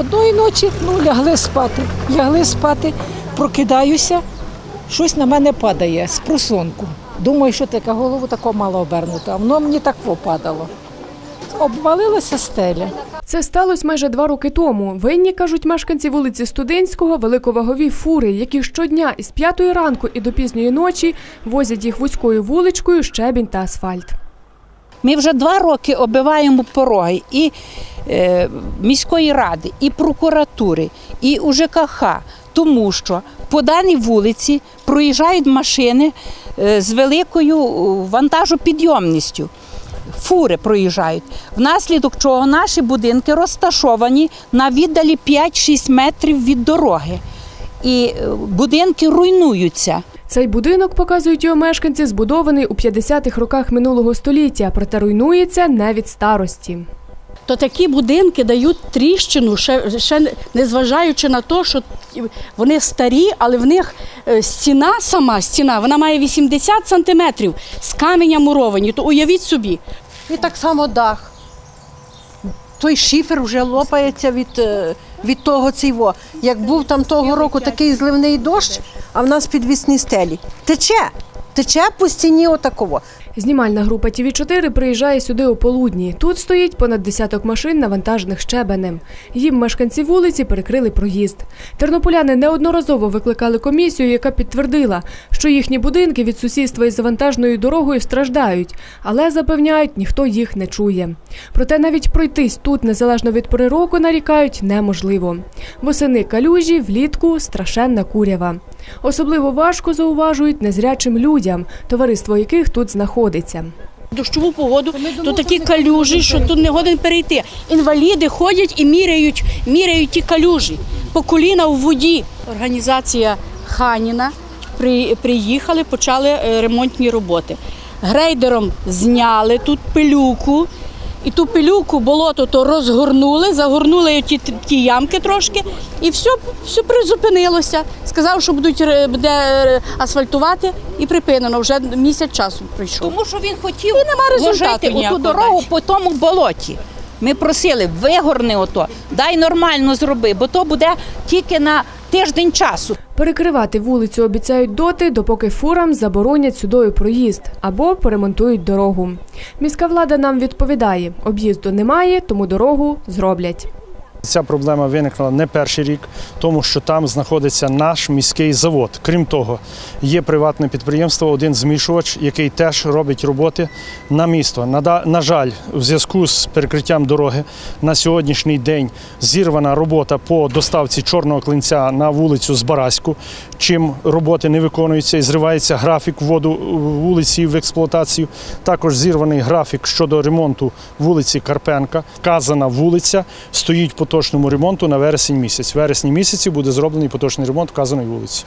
Одної ночі ну, лягли спати. Лягли спати, прокидаюся, щось на мене падає з просонку. Думаю, що таке голову тако мало обернуто, а воно мені так попадало. Обвалилася стеля. Це сталося майже два роки тому. Винні, кажуть мешканці вулиці Студентського, великовагові фури, які щодня із п'ятої ранку і до пізньої ночі возять їх вузькою вуличкою, щебінь та асфальт. Ми вже два роки оббиваємо пороги і міської ради, і прокуратури, і УЖКХ, тому що по даній вулиці проїжджають машини е, з великою е, вантажопідйомністю. Фури проїжджають, внаслідок чого наші будинки розташовані на віддалі 5-6 метрів від дороги. І е, будинки руйнуються. Цей будинок, показують його мешканці, збудований у 50-х роках минулого століття, проте руйнується не від старості. То такі будинки дають тріщину, ще, ще незважаючи на те, що вони старі, але в них е, стіна сама стіна, вона має 80 сантиметрів з каменя муровані. То уявіть собі, І так само дах. Той шифер вже лопається від, е, від того цього. Як був там того року такий зливний дощ, а в нас підвісні стелі. Тече, тече по стіні отаково. Знімальна група тв 4 приїжджає сюди у полудні. Тут стоїть понад десяток машин, навантажених щебенем. Їм мешканці вулиці перекрили проїзд. Тернополяни неодноразово викликали комісію, яка підтвердила, що їхні будинки від сусідства із завантажною дорогою страждають, але запевняють, ніхто їх не чує. Проте навіть пройтись тут, незалежно від пори року, нарікають неможливо. Восени калюжі, влітку страшенна курява. Особливо важко зауважують незрячим людям, товариство яких тут знаходиться. дощову погоду, то такі калюжі, що тут не годен перейти. Інваліди ходять і міряють, міряють ті калюжі по коліна в воді. Організація Ханіна приїхали, почали е, ремонтні роботи. Грейдером зняли тут пилюку. І ту пилюку, болото то розгорнули, загорнули ті, ті ямки трошки, і все, все призупинилося. Сказав, що будуть буде е, асфальтувати, і припинено. Вже місяць часу пройшов. Тому що він хотів результату вложити оту дорогу по тому болоті. Ми просили, вигорни ото, дай нормально зроби, бо то буде тільки на тиждень часу. Перекривати вулицю обіцяють доти, допоки фурам заборонять сюдою проїзд або поремонтують дорогу. Міська влада нам відповідає: об'їзду немає, тому дорогу зроблять. Ця проблема виникла не перший рік, тому що там знаходиться наш міський завод. Крім того, є приватне підприємство, один змішувач, який теж робить роботи на місто. На, жаль, в зв'язку з перекриттям дороги на сьогоднішній день зірвана робота по доставці чорного клинця на вулицю Збараську, чим роботи не виконуються і зривається графік вводу вулиці в експлуатацію. Також зірваний графік щодо ремонту вулиці Карпенка. Вказана вулиця стоїть поточному ремонту на вересень місяць. В вересні місяці буде зроблений поточний ремонт вказаної вулиці.